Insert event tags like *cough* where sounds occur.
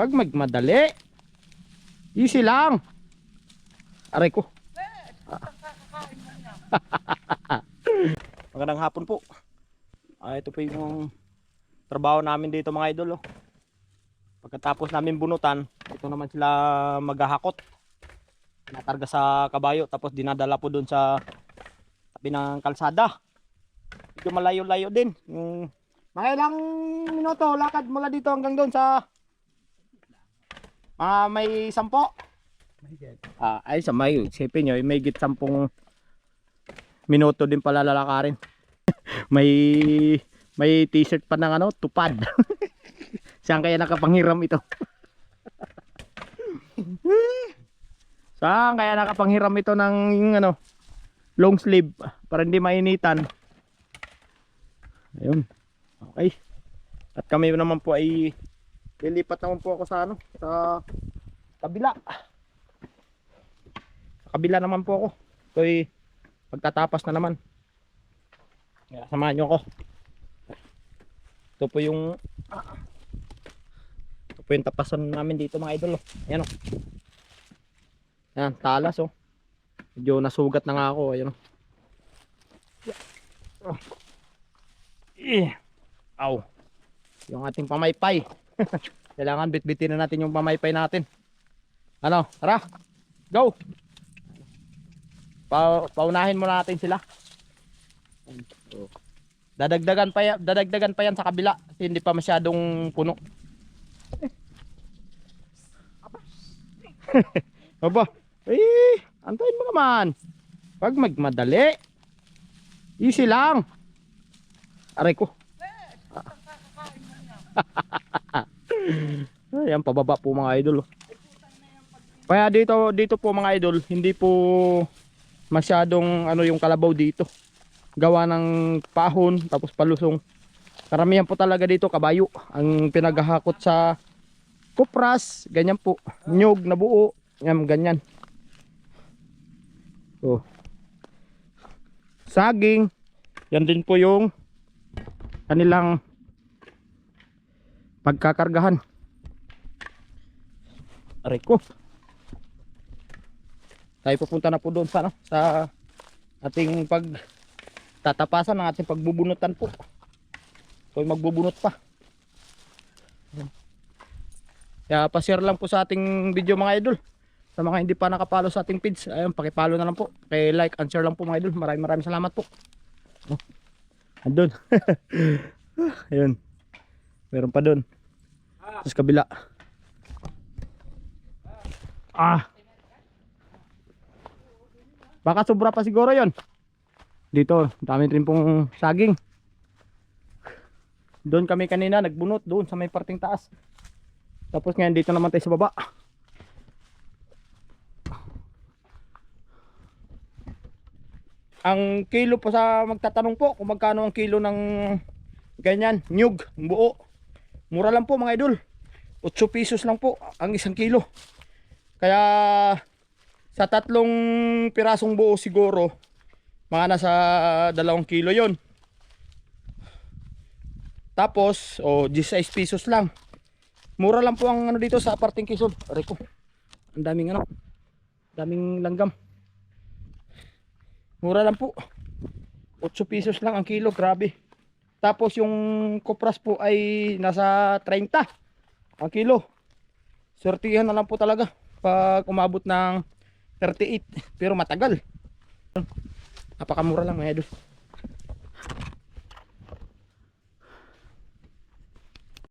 Pag magmadali. Easy lang. Aray ko. *laughs* Magandang hapon po. Ah, ito po yung trabaho namin dito mga idol. Oh. Pagkatapos namin bunutan, ito naman sila maghahakot. Natarga sa kabayo tapos dinadala po doon sa tabi ng kalsada. Medyo malayo-layo din. Yung mga ilang minuto lakad mula dito hanggang doon sa mga may sampo. Ah, ay sa may isipin nyo, may git sampung minuto din pala lalakarin. *laughs* may may t-shirt pa ng ano, tupad. *laughs* Saan kaya nakapanghiram ito? *laughs* Saan kaya nakapanghiram ito ng yung ano, long sleeve para hindi mainitan. Ayun. Okay. At kami naman po ay lilipat naman po ako sa ano, sa kabila. Sa kabila naman po ako. Ito'y pagtatapos na naman. Kaya samahan nyo ako. Ito po yung ito po yung tapasan namin dito mga idol. Oh. Ayan oh. Ayan, talas oh. Medyo nasugat na nga ako. Ayan oh. Oh. Eh. Aw. Yung ating pamaypay. *laughs* Kailangan bitbitin na natin yung pamaypay natin. Ano? Tara. Go. Pa paunahin mo natin sila. Dadagdagan pa yan, dadagdagan pa yan sa kabila kasi hindi pa masyadong puno. *laughs* Aba, eh, antayin mo naman. Pag magmadali, easy lang. Aray ko. *laughs* Ayan, pababa po mga idol. oh. Kaya dito, dito po mga idol, hindi po masyadong ano yung kalabaw dito. Gawa ng pahon, tapos palusong. Karamihan po talaga dito kabayo. Ang pinaghahakot sa kupras, ganyan po. Nyog na buo, yan, ganyan. Oh. Saging, yan din po yung kanilang pagkakargahan. Aray ko. Tayo pupunta na po doon sa, ano, sa ating pag tatapasan ng ating pagbubunutan po. So magbubunot pa. Kaya pa-share lang po sa ating video mga idol. Sa mga hindi pa nakapalo sa ating page, ayun, pakipalo na lang po. Paki-like and share lang po mga idol. Maraming maraming salamat po. Andun. *laughs* Ayun. Meron pa doon. Sa kabila. Ah. Baka sobra pa siguro 'yon. Dito, dami rin pong saging. Doon kami kanina nagbunot doon sa may parting taas. Tapos ngayon dito naman tayo sa baba. Ang kilo po sa magtatanong po kung magkano ang kilo ng ganyan, nyug, buo. Mura lang po mga idol. 8 pesos lang po ang isang kilo. Kaya sa tatlong pirasong buo siguro, mga nasa dalawang kilo yon. Tapos, o oh, 16 pesos lang. Mura lang po ang ano dito sa aparting Quezon. Aray ko. Ang daming ano. Daming langgam. Mura lang po. 8 pesos lang ang kilo, grabe. Tapos yung kopras po ay nasa 30 ang kilo. Sortihan na lang po talaga pag umabot ng 38 pero matagal. Napakamura lang mga idol.